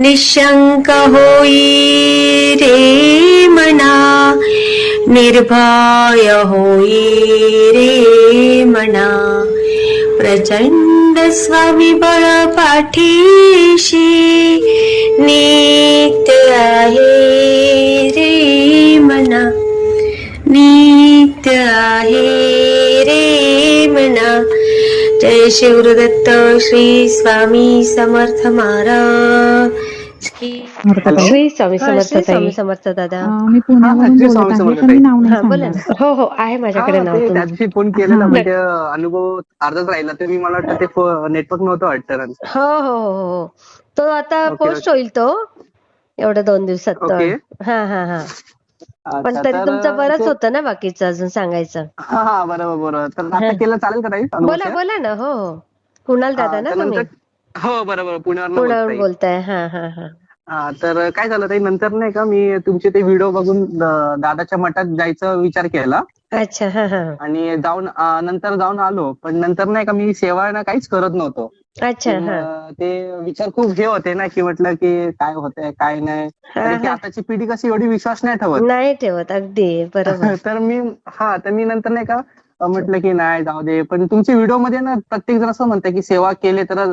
निशंक होई रे मना निर्भय होई रे मना। प्रचंड स्वामी बळ पाठीशी नित्य आहे रे मना। नित्य आहे रे मना। जय शिवदत्त श्री स्वामी समर्थ महाराज. श्री स्वामी समर्थ श्री स्वामी समर्थ दादा अं, मी पुण्यावरून श्री बोलत स्वामी आहे समर्थ पण मी ताई. नाव नाही हा, बोला सांगणार ना. हो हो आहे माझ्याकडे नाव ते त्या तुमचं दिवशी फोन केलेला म्हणजे अनुभव अर्धच राहिला ते मी मला वाटतं ते नेटवर्क नव्हतं वाटतं. हो हो हो हो. तो आता पोस्ट. होईल तो एवढ्या दोन दिवसात तर. हा हा हा पण अच्छा, तरी तर तुमचं बरंच ते- होतं ना बाकीचं अजून सांगायचं. हा हा बरोबर बरोबर. तर आता केलं चालेल का ताई? अनुभव बोला? बोला ना हो हो. कुणाल दादा ना तर तुम्ही? नंतर- हो बरोबर पुण्यावर पुण्यावरून बोलताय. हा हा हा. हा तर काय झालं ताई नंतर नाही का मी तुमचे ते व्हिडिओ बघून द- दादाच्या मठात जायचा विचार केला. अच्छा हा हा. आणि जाऊन अं, नंतर जाऊन आलो. पण नंतर नाही का मी सेवा ना काहीच करत नव्हतो. अच्छा हा. अं, ते विचार खूप हे होते ना की म्हटलं की काय होतंय काय नाही. कारण की हा. आताची पिढी कशी एवढी विश्वास नाही ठेवत. नाही ठेवत अगदी बरोबर. तर मी हा तर मी नंतर नाही का म्हटलं की नाही जाऊ दे. पण तुमच्या व्हिडिओमध्ये ना प्रत्येक जण असं म्हणतं की सेवा केली तर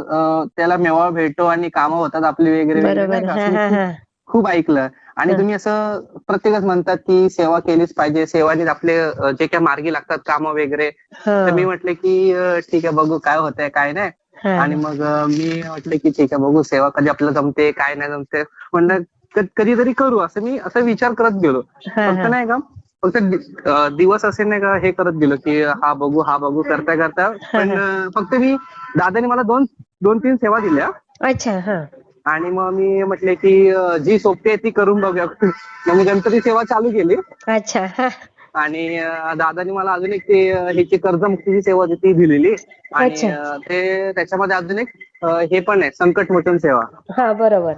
त्याला मेवा भेटतो आणि कामं होतात आपली वगैरे? हा हा हा. खूप- ऐकलं. आणि हा. तुम्ही असं प्रत्येकच म्हणतात की सेवा केलीच पाहिजे. सेवानीच आपले जे काय मार्गी लागतात कामं वगैरे. तर मी हो म्हटलं की ठीक आहे बघू काय होतंय काय नाही. हा. आणि मग मी म्हटलं की ठीक आहे बघू सेवा कधी आपल्याला जमते काय नाही जमते. म्हणलं कधीतरी करू असं मी असा विचार करत गेलो. हा, फक्त हा. नाही का फक्त दिवस असे नाही का हे करत गेलो की हा बघू हा बघू करता करता. पण फक्त मी दादाने मला दोन दोन तीन सेवा दिल्या. अच्छा हा. आणि मग मी म्हटले की जी सोपी आहे ती करून बघूया. मग मी गणपती सेवा चालू केली. अच्छा आणि दादानी मला अजून एक ते ह्याची कर्जमुक्तीची सेवा ती दिलेली. आणि ते त्याच्यामध्ये अजून एक हे पण आहे संकट मोचन सेवा. हा बरोबर.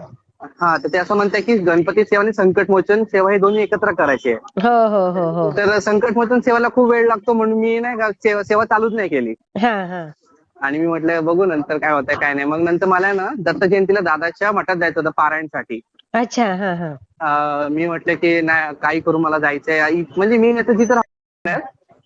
हा तर ते असं म्हणतात की गणपती सेवा आणि संकट मोचन सेवा हे दोन्ही एकत्र करायचे. आहे. हो हो हो हो. तर संकट मोचन सेवेला खूप वेळ लागतो म्हणून मी नाही का सेवा सेवा चालूच नाही केली. हा हा. आणि मी म्हटलं बघू नंतर काय होतंय काय नाही. मग नंतर मला ना दत्त जयंतीला दादाच्या मठात जायचं होतं पारायणसाठी. अच्छा हा हा. अं, मी म्हटलं की नाही काही करू मला जायचंय. आई- म्हणजे मी आता जिथं राहतो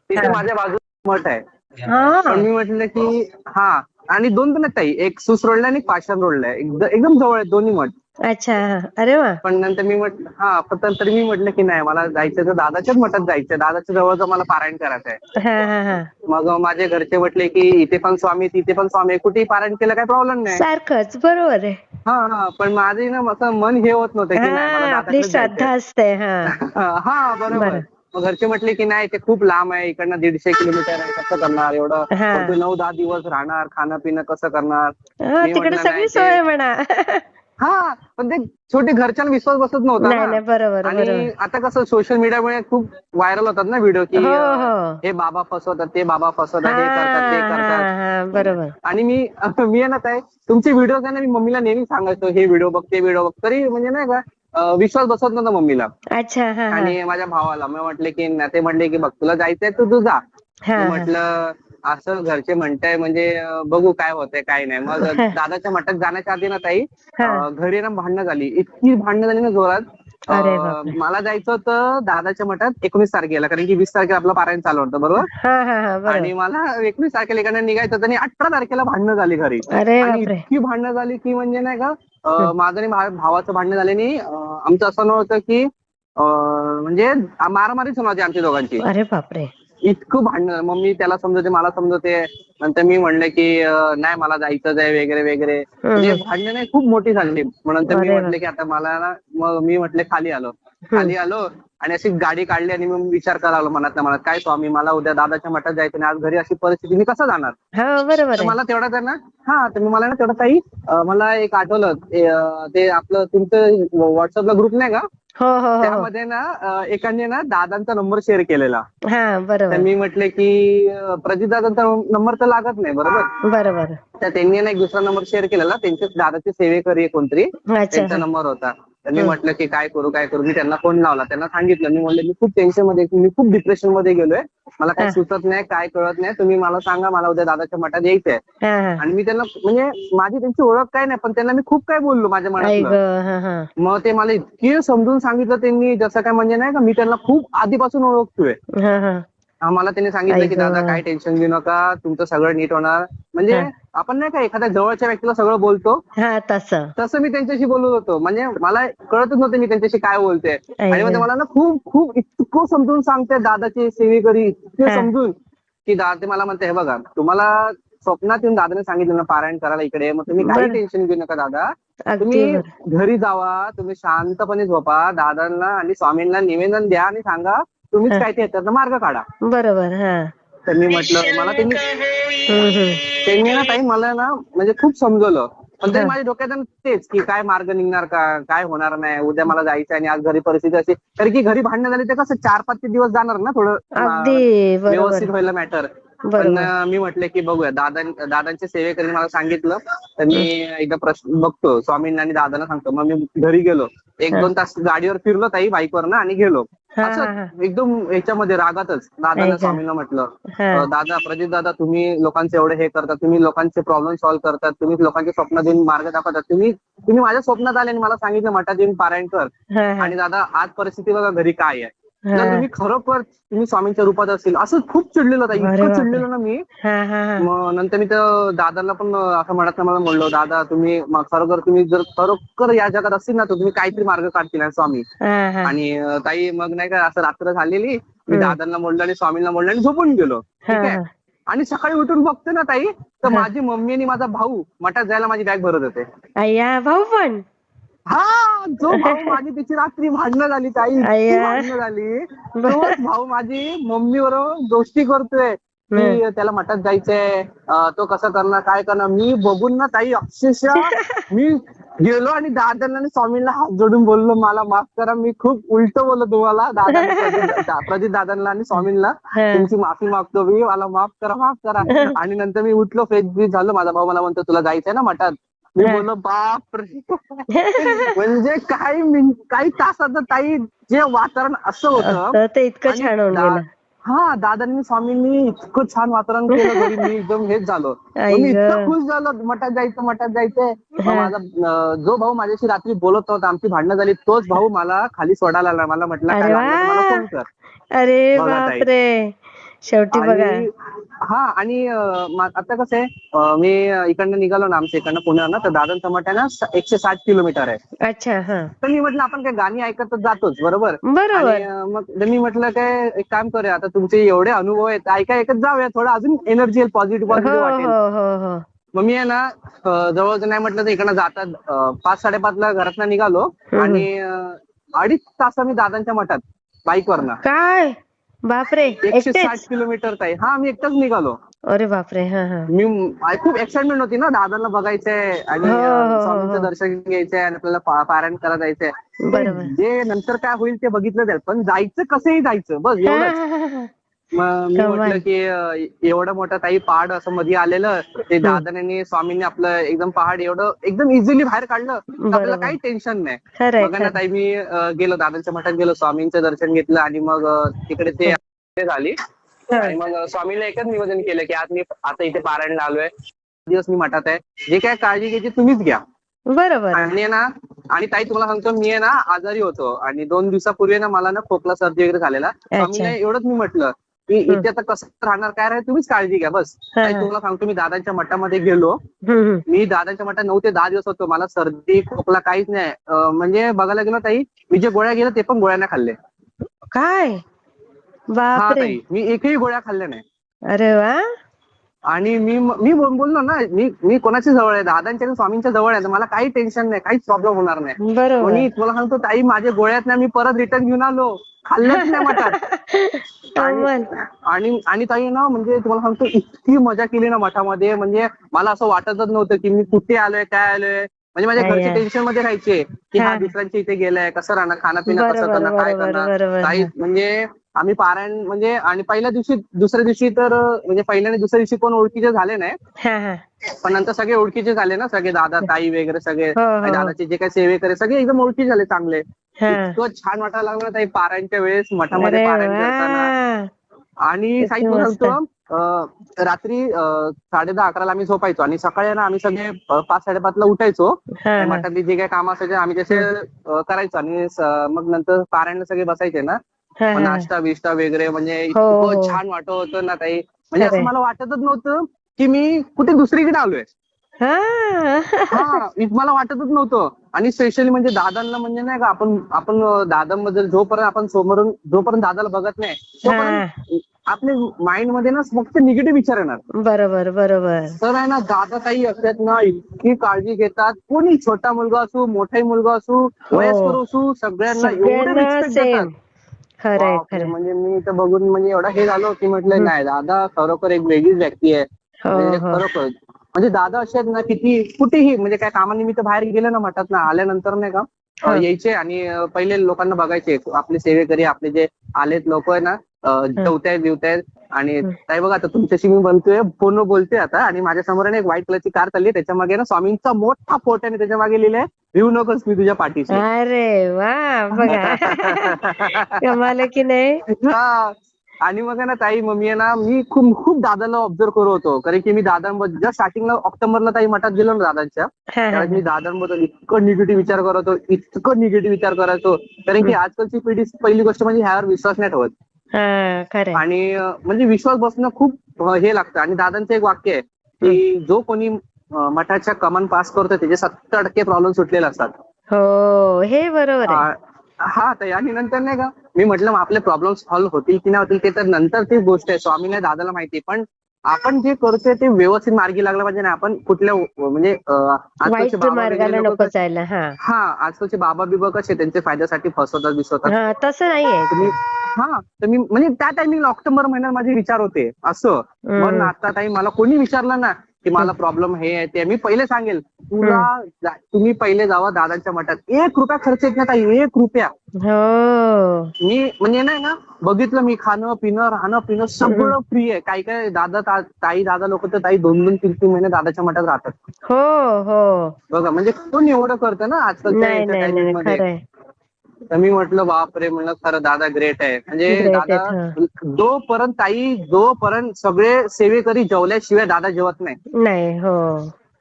तिथे हा. माझ्या बाजूला मठ आहे. हा. पण मी म्हटलं की हा आणि दोन पण ताई. एक सुस रोडला आणि एक पाषाण रोडला आहे. एकद- एकदम जवळ आहे दोन्ही मठ अच्छा. अरे वा. पण नंतर मी म्हटलं हा पण तरी मी म्हटलं की नाही मला जायचं तर दादाच्याच मठात जायचंय. दादाच्या जवळचं मला पारायण करायचं आहे हा हा हा. मग माझे घरचे म्हटले की इथे पण स्वामी तिथे पण स्वामी कुठेही पारायण केलं काही प्रॉब्लेम नाही. सारखंच बरोबर आहे. हा हा. पण माझे ना असं मन हे होत नव्हतं की नाही मला हा आपली दादाकडेच श्रद्धा. असते हा. हा बरोबर. बरं. मग घरचे म्हटले की नाही ते खूप लांब आहे इकडनं दीडशे किलोमीटर आहे कसं करणार? एवढं हा. मग तू नऊ दहा दिवस राहणार खाणं पिणं कसं करणार? हा, मी तिकडे म्हटलं सगळी नाही सोय ते- आहे म्हणा. हा पण ते छोटे घरच्यांना विश्वास बसत नव्हता नाही ना. नाही बरोबर आणि बरोबर. आता कसं सोशल मीडियामुळे खूप व्हायरल होतात ना व्हिडिओ की हो, अं, हो. हे बाबा फसवतात ते बाबा फसवतात हा करतात ते हा करतात. हा बरोबर. आणि मी मी आहे ना काय तुमचे व्हिडिओ आहे ना मी मम्मीला नेहमी सांगायचो हे व्हिडिओ बघ ते व्हिडिओ बघ. तरी म्हणजे नाही का विश्वास बसत नव्हता मम्मीला. अच्छा हा हा. आणि माझ्या भावाला. मी म्हटले की ना- ते म्हटले की बघ तुला जायचंय तर तू जा. हा मी हा. म्हटलं असं घरचे म्हणताय म्हणजे अं, बघू काय होतंय काय नाही. मग दादाच्या मठात जाण्याच्या आधी ना ताई हा. अं, घरी ना भांडणं झाली. इतकी भांडणं झाली ना जोरात. अरे अं, बापरे. मला जायचं होतं दादाच्या मठात एकोणीस तारखेला कारण की वीस तारखेला आपलं पारायण चालू होतं बरोबर? हा हा हा आणि बरोबर मला एकवीस तारखेला इकडनं निघायचं होतं आणि अठरा तारखेला भांडणं झाली घरी. अरे आणि बापरे. इतकी भांडणं झाली की म्हणजे नाही का माझं आणि भावाचं भांडणं झाल्याने आमचं असं नव्हतं की म्हणजे मारामारीच होणार आमच्या दोघांची. अरे बापरे. इतकं भांडण मग मी त्याला समजवते मला समजवते. नंतर मी म्हणलं की नाही मला जायचंच आहे वगैरे वगैरे. म्हणजे भांडणं नाही खूप मोठी झाली. मग नंतर मी. म्हटलं की आता मला ना मग मी म्हटले खाली आलो. खाली आलो. आणि अशी गाडी काढली आणि मग विचार करायला लागलो मनात मनात काय स्वामी मला उद्या दादाच्या मठात जायचं आणि आज घरी अशी परिस्थिती मी कसं जाणार? हा बरोबर मला तेवढा आहे ना हा तर मला ना तेवढा काही मला एक आठवलं ते, आपलं तुमचं व्हॉट्सअपला ग्रुप नाही का? हो हो त्यामध्ये ना एकाने ना दादांचा नंबर शेअर केलेला. तर बरोबर. मी म्हटले की प्रदीप दादांचा नंबर तर लागत नाही बरोबर? बरोबर. तर त्यांनी ना एक दुसरा नंबर शेअर केलेला त्यांचे दादाचे सेवेकरी कोणतरी त्यांचा नंबर होता. त्यांनी. म्हटलं की काय करू काय करू? मी त्यांना फोन लावला. त्यांना सांगितलं. मी म्हणलं मी खूप टेन्शनमध्ये आहे, मी खूप डिप्रेशनमध्ये गेलोय. मला काय. सुचत नाही काय कळत नाही. तुम्ही मला सांगा मला उद्या दादाच्या मठात यायचंय. आणि मी त्यांना म्हणजे माझी त्यांची ओळख काय नाही पण त्यांना मी खूप काय बोललो माझ्या हा मग ते मला इतके समजून सांगितलं त्यांनी जसं काय म्हणजे नाही का मी त्यांना खूप आधीपासून ओळखतोय. आम्हाला त्यांनी सांगितलं की दादा. काय टेन्शन घेऊ नका. तुमचं सगळं नीट होणार. म्हणजे. आपण नाही का एखाद्या जवळच्या व्यक्तीला सगळं बोलतो हा तसं तसं मी त्यांच्याशी बोलत होतो म्हणजे मला कळतच नव्हतं मी त्यांच्याशी काय बोलते आणि. मला ना खूप खूप इतकं समजून सांगते दादाचे सेवेकरी इतके. समजून की दादा ते मला म्हणते हे बघा तुम्हाला स्वप्नात येऊन दादाने सांगितलं ना पारायण करायला इकडे मग तुम्ही काही. टेन्शन घेऊ नका दादा तुम्ही. घरी जावा तुम्ही शांतपणे झोपा दादांना आणि स्वामींना निवेदन द्या आणि सांगा तुम्हीच. काय ते मार्ग काढा बरोबर तर मी म्हटलं मला त्यांनी. त्यांनी ना ताई मला ना म्हणजे खूप समजवलं. पण तरी हा. माझ्या डोक्यात ना तेच की काय मार्ग निघणार का? काय होणार नाही? उद्या मला जायचं आणि आज घरी परिस्थिती अशी. कारण की घरी भांडणं झाली ते कसं चार पाच ते दिवस जाणार ना थोडं व्यवस्थित व्हायला मॅटर पण मी म्हटलं की बघूया. दादा दादांचे सेवेकरी मला सांगितलं. तर मी एकदा प्रश्न बघतो. स्वामींना आणि दादांना सांगतो. मग मी घरी गेलो. एक. दोन तास गाडीवर फिरलो ताई बाईकवर ना आणि गेलो. असं एकदम याच्यामध्ये रागातच. दादांना गं. स्वामींना म्हटलं दादा प्रदीप दादा तुम्ही लोकांचे एवढे हे करतात तुम्ही लोकांचे प्रॉब्लेम सॉल्व्ह करतात तुम्ही लोकांच्या स्वप्नात येऊन मार्ग दाखवतात. तुम्ही तुम्ही माझ्या स्वप्नात आले आणि मला सांगितलं मठात येऊन पारायण कर. आणि दादा आज परिस्थिती बघा घरी काय आहे. तुम्ही खरोखर तुम्ही स्वामींच्या रूपात असेल असं खूप चिडलेलं होतं इतकं. चिडलेलो ना मी. मग नंतर मी त्या दादाला पण असं म्हणत मला म्हणलो दादा तुम्ही खरोखर तुम्ही जर खरोखर या जगात असतील ना तर तुम्ही काहीतरी मार्ग काढतील स्वामी. आणि ताई मग नाही का असं रात्र झालेली मी. दादांना म्हणलं आणि स्वामींना म्हणलं आणि झोपून गेलो. ठीक आहे? आणि सकाळी उठून बघते ना ताई तर. माझी मम्मी आणि माझा भाऊ मठात जायला माझी बॅग भरत होते. भाऊ पण? हा जो भाऊ माझी तिची रात्री भांडणं झाली ताई. भांडणं झाली. तोच भाऊ माझी मम्मी बरोबर गोष्टी करतोय. की त्याला मठात जायचंय. तो कसं करणार काय करणार? मी बघून ना ताई अक्षरशः मी गेलो आणि दादांना आणि स्वामींना हात जोडून बोललो मला माफ करा मी खूप उलट बोललो तुम्हाला दादा प्रदीप दादांना आणि स्वामींना. तुमची माफी मागतो मी मला माफ करा माफ करा. आणि नंतर मी उठलो फ्रेश ब्रीज झालो. माझा भाऊ मला म्हणतो तुला जायचंय ना मठात? मी. बोललो बाप म्हणजे काही काही तासाचं ताई जे वातावरण असं होतं ते इतकं छान होऊन हा दादांनी स्वामींनी इतकं छान वातावरण केलं घरी मी एकदम हेच झालो मी इतकं. खुश झालो मठात जायचं मठात जायचंय. माझा जो भाऊ माझ्याशी रात्री बोलत होता आमची भांडणं झाली तोच भाऊ मला खाली सोडायला आला मला म्हटलं अरे मला. फोन कर. बापरे शेवटी बघा. आणि हा आणि अं, मा- आता कसं आहे मी इकडनं निघालो ना आमच्या इकडनं पुण्यावर ना तर दादन मठ आहे ना स- एकशे साठ किलोमीटर आहे. अच्छा हा. तर मी म्हटलं आपण काय गाणी ऐकतच जातोच बरोबर? बरोबर. अं, मग तर मी म्हटलं काय एक काम करूया आता तुमचे एवढे अनुभव आहेत ऐका ऐकत जाऊया थोडं अजून एनर्जी येईल पॉझिटिव्ह हो पॉझिटिव्ह वाटेल. हो हो हो. मग मी आहे ना अं, जवळ नाही म्हटलं तर इकडनं जातात अं, पाच साडेपाच ला घरातनं निघालो हम्म. आणि अं, अडीच तास मी दादांच्या मठात बाईकवरनं काय? बापरे एकशे साठ किलोमीटर ताई. हा मी एकटाच निघालो. अरे बापरे हा हा. मी खूप एक्साइटमेंट होती ना दादांना बघायचंय आणि हो, हो, हो, स्वामींचं हो. दर्शन घ्यायचंय आणि आपल्याला पा- पारायण करायला जायचंय. बरोबर. जे नंतर काय होईल ते बघितलं जाईल पण जायचं कसंही जायचं बस एवढंच. मग मी. म्हटलं की अं, एवढं मोठं ताई पहाड असं मध्ये आलेलं ते दादांनी स्वामींनी आपलं एकदम पहाड एवढं एकदम इझिली बाहेर काढलं. तर आपल्याला बरोबर. काही टेन्शन नाही. खरंय बघा ना खरं ताई मी अं, गेलो दादांच्या मठात गेलो स्वामींचं दर्शन घेतलं आणि मग अं, तिकडे ते ते झाली. आणि मग अं, स्वामीला एकच निवेदन केलं की आज मी आता इथे पारायणला आलोय दिवस मी मठात आहे. जे काय काळजी घ्यायची तुम्हीच घ्या. बरोबर. आणि ना आणि ताई तुम्हाला सांगतो मी आहे ना आजारी होतो. आणि दोन दिवसापूर्वी ना मला ना खोकला सर्दी वगैरे झालेला. स्वामीला एवढंच मी म्हटलं. की इथे आता कसं राहणार काय राहील तुम्हीच काळजी घ्या बस. ताई. तुम्हाला सांगतो मी दादांच्या मठामध्ये गेलो. मी दादांच्या मठात नऊ ते दहा दिवस होतो. मला सर्दी खोकला काहीच नाही. म्हणजे बघायला गेलो ताई मी जे गोळ्या गेलो ते पण गोळ्या नाही खाल्ले. काय? हा ताई मी एकही गोळ्या खाल्ल्या नाही. अरे वा. आणि मी मी बोल- बोललो ना मी मी कोणाच्या जवळ आहे? दादांच्या आणि स्वामींच्या जवळ आहे. मला काही टेन्शन नाही काहीच प्रॉब्लेम होणार नाही. तुम्हाला सांगतो ताई माझ्या गोळ्यात ना मी परत रिटर्न घेऊन आलो. खाल्लंच नाही मठात कमाल. आणि आणि ताई ना म्हणजे तुम्हाला सांगतो इतकी मजा केली ना मठामध्ये. म्हणजे मला असं वाटतच नव्हतं की मी कुठे आलोय काय आलोय. म्हणजे माझ्या नाही घरचे. टेन्शनमध्ये राहायचे की हा हा. दुसऱ्यांच्या इथे गेलाय कसं राहणार खाणं पिणं कसं बरोबर करणार काय बरोबर करणार बरोबर. काही म्हणजे आम्ही पारायण म्हणजे आणि पहिल्या दिवशी दुसऱ्या दिवशी तर म्हणजे पहिल्या आणि दुसऱ्या दिवशी कोण ओळखीचे झाले नाही. हा हा. पण नंतर सगळे ओळखीचे झाले ना सगळे दादा ताई वगैरे सगळे हो, हो. आणि दादाचे जे काही सेवेकरे सगळे एकदम ओळखी झाले चांगले. हा इतकं छान वाटायला लागलं ताई पारायणच्या वेळेस मठामध्ये पारायण करताना. आणि साई. सांगतो रात्री साडे दहा अकराला आम्ही झोपायचो. आणि सकाळी ना आम्ही सगळे पाच साडेपाचला उठायचो. हा आणि हा. मठातली जे काही काम असायचे आम्ही तसे करायचो. आणि मग नंतर पारायणला सगळे बसायचे ना. नाश्ता बिष्टा वगैरे म्हणजे हो. इतकं छान वाटत होतं ना ताई. म्हणजे असं. मला वाटतच नव्हतं की मी कुठे दुसरीकडे आलोय. हा. हा मला वाटतच नव्हतं. आणि स्पेशली म्हणजे दादांना म्हणजे नाही का आपण आपण दादांबद्दल जोपर्यंत आपण समोरून जोपर्यंत दादाला बघत नाही तोपर्यंत आपल्या माइंडमध्ये ना फक्त निगेटिव्ह विचार येणार. बरोबर बरोबर. तर आहे ना दादा ताई असतात ना इतकी काळजी घेतात. कोणी छोटा मुलगा असू मोठाही मुलगा असू वयस्कर असू सगळ्यांना एवढं हो. म्हणजे मी इथं बघून म्हणजे एवढा हे झालो की म्हटलं नाही दादा खरोखर एक वेगळीच व्यक्ती आहे. हो म्हणजे हो. खरोखर म्हणजे दादा असे आहेत ना किती कुठेही म्हणजे काय कामानिमित्त बाहेर गेले ना मठात ना आल्यानंतर नाही का यायचे आणि पहिले लोकांना बघायचे आपले सेवेकरी आपले जे आलेत लोक आहे ना अं, जेवतायत बिवतायत आणि. ताई बघा आता तुमच्याशी मी बोलतोय फोनवर बोलतोय आता आणि माझ्यासमोर एक व्हाईट कलरची कार चालली त्याच्यामागे ना स्वामींचा मोठा फोटो आहे आणि त्याच्यामागे लिहिलंय भिऊ नकोस मी तुझ्या पाठीशी. अरे वा बघा. की नाही? हा. आणि मग ना ताई मम्मी आहे ना मी खूप खूप दादाला ऑब्झर्व करत होतो. कारण की मी दादांबद्दल जस्ट स्टार्टिंगला ऑक्टोबरला ताई मठात गेलो ना दादांच्या त्यावेळेस मी दादांबद्दल इतकं निगेटिव्ह विचार करत होतो इतकं निगेटिव्ह विचार करायचो कारण की आजकालची पिढी पहिली गोष्ट म्हणजे ह्यावर विश्वास नाही ठेवत. आणि म्हणजे विश्वास बसणं खूप हे लागतं. आणि दादांचं एक वाक्य आहे की जो कोणी मठाच्या कमान पास करतो त्याचे सत्तर टक्के प्रॉब्लेम सुटलेले असतात. हो हे बरोबर हा ताई आणि नंतर नाही का मी म्हटलं मग आपले प्रॉब्लेम सॉल्व्ह होतील की नाही होतील ते तर नंतर ती गोष्ट आहे. स्वामीने दादाला माहिती पण आपण जे करतोय ते व्यवस्थित मार्गी लागलं पाहिजे ना. आपण कुठल्या म्हणजे आजकालचे बाबा हा. आजकालचे बाबा बिबा कसे त्यांच्या फायद्यासाठी फसवतात बिसवतात. हा तसं नाहीये. हा तर मी म्हणजे त्या टायमिंगला ऑक्टोबर महिन्यात माझे विचार होते. असं. पण आता ताई मला कोणी विचारलं ना की मला प्रॉब्लेम हे आहे ते. मी पहिले सांगेल तुला तुम्ही पहिले जावा दादांच्या मठात. एक रुपया खर्च येत नाही ताई एक रुपया. हो. मी म्हणजे नाही ना बघितलं मी खाणं पिणं राहणं पिणं सगळं फ्री आहे. काही काही दादा ताई दादा लोक तर ताई दोन दोन तीन तीन महिने दादाच्या मठात राहतात. हो हो. बघा म्हणजे कोण एवढं करतं ना आजकालच्या मध्ये? तर मी म्हटलं बापरे म्हणलं खरं दादा ग्रेट आहे. म्हणजे दादा जोपर्यंत ताई जोपर्यंत सगळे सेवेकरी जेवल्याशिवाय दादा जेवत नाही. नाही हो.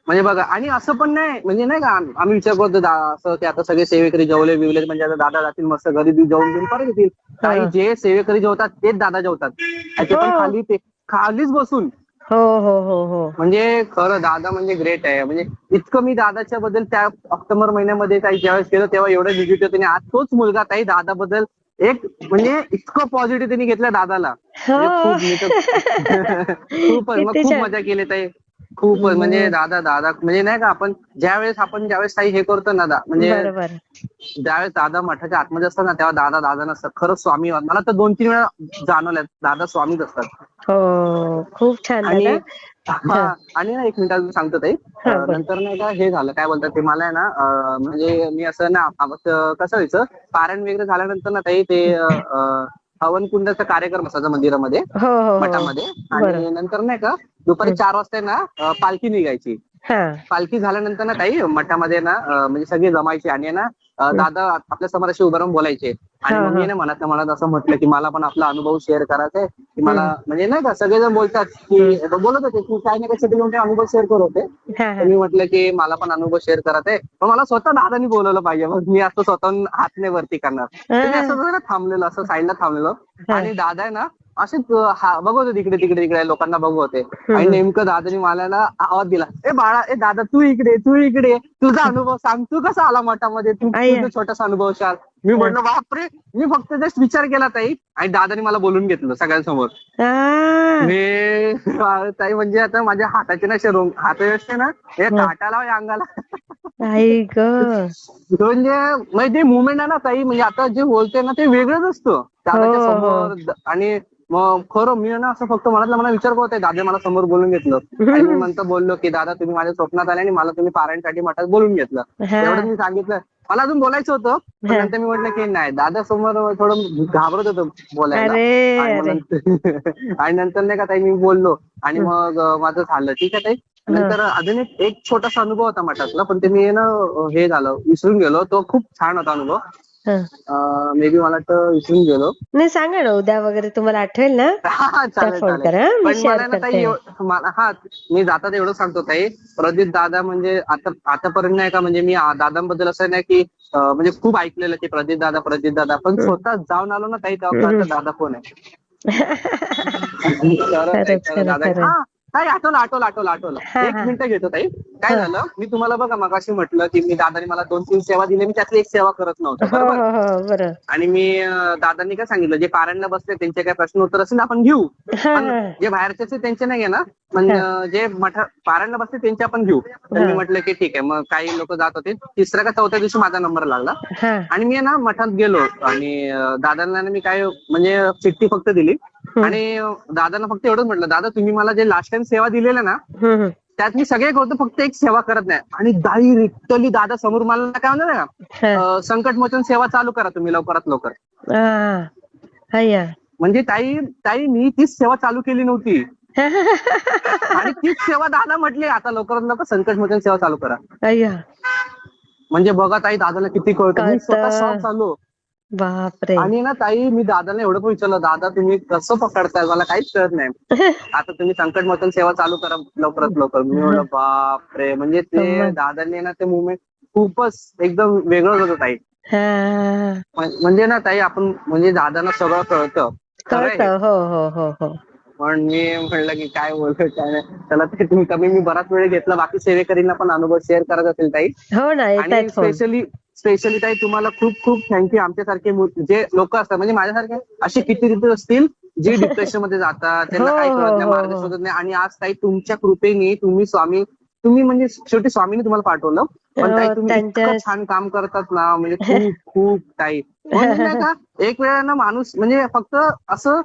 म्हणजे बघा आणि असं पण नाही म्हणजे नाही का आम- आम्ही विचार करतो असं की आता सगळे सेवेकरी जेवले बिवले म्हणजे आता दादा जातील मस्त घरी जेवून घेऊन परत येतील. काही. जे सेवेकरी जेवतात तेच दादा जेवतात. आणि ते पण हो. खाली ते खालीच बसून. हो हो हो हो. म्हणजे खरं दादा म्हणजे ग्रेट आहे. म्हणजे इतकं मी दादाच्या बद्दल त्या ऑक्टोबर महिन्यामध्ये काही ज्यावेळेस केलं तेव्हा एवढं निगेटिव्ह त्याने आज तोच मुलगा ताई दादाबद्दल एक म्हणजे इतकं पॉझिटिव्ह त्यांनी घेतलं दादाला. म्हणजे हो खूप मी तर खूपच मग खूप. मजा केली ताई. खूपच म्हणजे दादा दादा म्हणजे नाही का आपण ज्यावेळेस आपण ज्यावेळेस ताई हे करतो ना दा म्हणजे ज्यावेळेस दादा मठाच्या आतमध्ये असतात ना तेव्हा दादा दादा नसतात. खरंच स्वामी मला तर दोन तीन वेळा जाणवलं दादा स्वामीच असतात. हो खूप छान आणि दादा. हा आणि ना एक मिनिटात सांगतो ताई. हा, अं, बोल. नंतर नाही का हे झालं काय बोलतात ते मला आहे ना अं, म्हणजे मी असं ना कसं व्हायचं पारायण वगैरे झाल्यानंतर ना ताई ते अं, हवन कुंडाचा कार्यक्रम असायचा मंदिरामध्ये हो हो हो. मठामध्ये. आणि बरं. नंतर नाही का दुपारी चार वाजता आहे ना अं, पालखी निघायची. हा. पालखी झाल्यानंतर ना ताई मठामध्ये ना अं, म्हणजे सगळे जमायचे आणि ना दादा आपल्यासमोर असे उभं राहून बोलायचे. आणि मग मी. ना मनात मनात असं म्हटलं की मला पण आपला अनुभव शेअर करायचा आहे की मला म्हणजे नाही का सगळेजण बोलतात की बोलत होते की काही ना काही मोठे अनुभव शेअर करत होते. मी म्हटलं की मला पण अनुभव शेअर करायचा आहे पण मला स्वतः दादानी बोलवलं पाहिजे. मग मी असं स्वतःहून हात नाही वरती करणार. तर मी असं थांबलेलो असं साईडला थांबलेलो. आणि दादा आहे ना असेच हा- बघत होते इकडे तिकडे तिकडे लोकांना बघत होते. आणि नेमकं दादानी मला ना आवाज दिला ए बाळा ए दादा तू इकडे तू इकडे तुझा अनुभव सांग तू कसा आला मठामध्ये? तू छोटासा अनुभव सांग. मी म्हटलं बापरे मी फक्त जस्ट विचार केला ताई. आणि दादानी मला बोलून घेतलं सगळ्यांसमोर. हा. मी ताई म्हणजे आता माझ्या हाताचे ना असे रोंग हात असते ना हे काटाला या अंगाला. म्हणजे म्हणजे मुवमेंट आहे ना ताई म्हणजे आता जे बोलते ना ते वेगळंच असतं. दादाच्या हो, हो. समोर आणि मग खरं मी ना असं फक्त मनातला मला विचार करत आहे दादा मला समोर बोलून घेतलं. आणि मी म्हणतो बोललो की दादा तुम्ही माझ्या स्वप्नात आले आणि मला तुम्ही पारायणसाठी मठात बोलून घेतलं. एवढं मी सांगितलं. मला अजून बोलायचं होतं पण. नंतर मी म्हटलं की नाही दादा समोर थोडं घाबरत होतो बोलायला. आणि नंतर नाही का ताई मी बोललो. आणि मग माझं झालं. ठीक आहे ताई? नंतर अजून एक छोटासा अनुभव होता मठातला पण ते मी ना हे झालं विसरून गेलो. तो खूप छान होता अनुभव. हा. मे बी मला वाटतं विसरून गेलो. नाही सांगा ना उद्या वगैरे तुम्हाला आठवेल ना. हा, चालेल फोन करा मी पण शेअर मला ना ताई करते एव- मला हा मी जातात एवढं सांगतो ताई. प्रदीप दादा म्हणजे आता आतापर्यंत नाही का म्हणजे मी आ- दादांबद्दल असं नाही की अं, म्हणजे खूप ऐकलेलं की प्रदीप दादा प्रदीप दादा. पण स्वतः जाऊन आलो ना ताई तेव्हा कळतं दादा कोण आहे. खरंच, खरं खरं, दादा खरं. हा ताई आठवलं आठवलं आठवलं आठवलं. एक. मिनिट घेतो ताई. काय. झालं? मी तुम्हाला बघा मगाशी म्हटलं की मी दादाने मला दोन तीन सेवा दिल्या. मी त्यातली एक सेवा करत नव्हतो हो बरोबर? हो हो आणि मी दादांनी काय सांगितलं? जे पारायणला बसले त्यांचे काय प्रश्न उत्तर असेल ना आपण घेऊ. पण जे बाहेरचे त्यांचे नाही घेणार पण अं, जे मठ पारायणला बसते त्यांचे आपण घेऊ. तर मी. म्हटलं की ठीक आहे. मग काही लोक जात होते. तिसऱ्या का चौथ्या दिवशी माझा नंबर लागला. आणि मी ना मठात गेलो. आणि दादांना ना मी काय म्हणजे चिठ्ठी फक्त दिली. आणि दादांना फक्त एवढंच म्हटलं दादा तुम्ही मला जे लास्ट टाइम सेवा दिलेल्या ना. त्यात मी सगळे करतो फक्त एक सेवा करत नाही. आणि दाई रिक्तली दादा समोर मला काय म्हणलं ना संकटमोचन सेवा चालू करा तुम्ही लवकरात लवकर. म्हणजे ताई ताई मी तीच सेवा चालू केली नव्हती. आणि तीच सेवा दादा म्हटली आता लवकरात लवकर संकटमोचन सेवा चालू करा. म्हणजे बघा ताई दादाला किती कळतं. स्वतः झालो बापरे. आणि ना ताई मी दादाला एवढं पण विचारलं दादा तुम्ही कसं पकडताय? मला काहीच कळत नाही. आता तुम्ही संकटमोचन सेवा चालू करा लवकरात लवकर. मी म्हणलं बापरे. म्हणजे ते. दादांनी ना ते मुवमेंट खूपच एकदम वेगळंच होतं ताई. हा. म्हण- म्हणजे ना ताई आपण म्हणजे दादांना सगळं. कळत. हो हो हो हो. पण मी म्हणलं की काय बोलतोय काय नाही. त्याला ते तुम्ही कमी मी बराच वेळ घेतला. बाकी सेवेकरींना पण अनुभव शेअर करत असेल ताई. हो ना आणि स्पेशली स्पेशली ताई तुम्हाला खूप खूप थँक्यू आमच्यासारखे जे लोक असतात म्हणजे माझ्यासारखे असे किती रीती असतील जे डिप्रेशनमध्ये जातात त्यांना हो, काही कळत नाही हो, मार्ग हो. शोधत नाही. आणि आज ताई तुमच्या कृपेने तुम्ही स्वामी तुम्ही म्हणजे शेवटी स्वामीने तुम्हाला पाठवलं. पण ताई हो, तुम्ही इतकं छान काम करतात ना म्हणजे खूप खूप ताई. का एक वेळा ना माणूस म्हणजे फक्त असं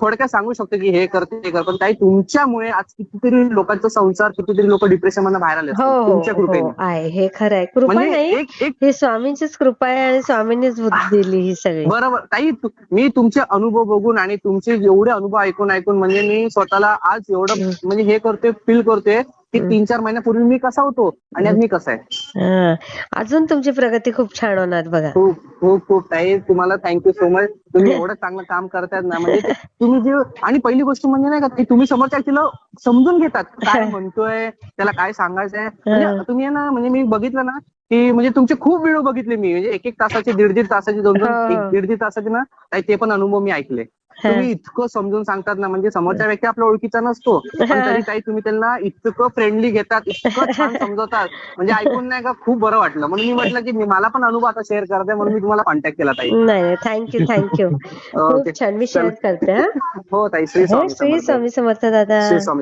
थोडक्यात सांगू शकतो की हे करते ते कर पण ताई तुमच्यामुळे आज कितीतरी लोकांचा संसार कितीतरी लोक डिप्रेशन मधून बाहेर आले हो असतील हो तुमच्या कृपेने. हो आहे. हे खरं आहे. कृपा म्हणजे ही स्वामींचीच कृपा आहे आणि स्वामींनीच दिली ही सगळी. बरोबर. ताई मी तुमचे अनुभव बघून आणि तुमचे एवढे अनुभव ऐकून ऐकून म्हणजे मी स्वतःला आज एवढं. म्हणजे हे करतोय फील करतोय तीन चार महिन्यापूर्वी मी कसा होतो आणि आज मी कसा आहे. अजून तुमची प्रगती खूप छान होणार बघा. खूप खूप खूप. ताई तुम्हाला थँक्यू सो मच तुम्ही एवढं चांगलं काम करतायत ना म्हणजे तुम्ही जे आणि पहिली गोष्ट म्हणजे नाही का तुम्ही समोरच्या व्यक्तीला समजून घेतात. काय म्हणतोय त्याला काय सांगायचंय. म्हणजे तुम्ही ना म्हणजे मी बघितलं ना की म्हणजे तुमचे खूप व्हिडिओ बघितले मी. म्हणजे एक एक तासाचे दीड दीड तासाचे दोन दोन. एक दीड दीड तासाचे ना ते पण अनुभव मी ऐकले. तुम्ही इतकं समजून सांगतात ना म्हणजे समोरच्या व्यक्ती आपल्या ओळखीचा नसतो पण तरी ताई तुम्ही त्यांना इतकं फ्रेंडली घेतात इतकं छान समजवतात. म्हणजे ऐकून नाही का खूप बरं वाटलं. म्हणून मी म्हटलं की मी मला पण अनुभव आता शेअर करते म्हणून मी तुम्हाला कॉन्टॅक्ट केला ताई. नाही नाही. Thank you thank you. खूप छान मी शेअर करते हा. ताई. श्री हे स्वामी श्री समर्थ. स्वामी समर्थ दादा.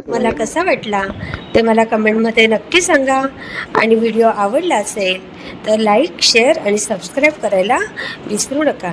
मला कसा वाटला ते मला कमेंटमध्ये नक्की सांगा. आणि व्हिडिओ आवडला असेल तर लाईक शेअर आणि सबस्क्राईब करायला विसरू नका.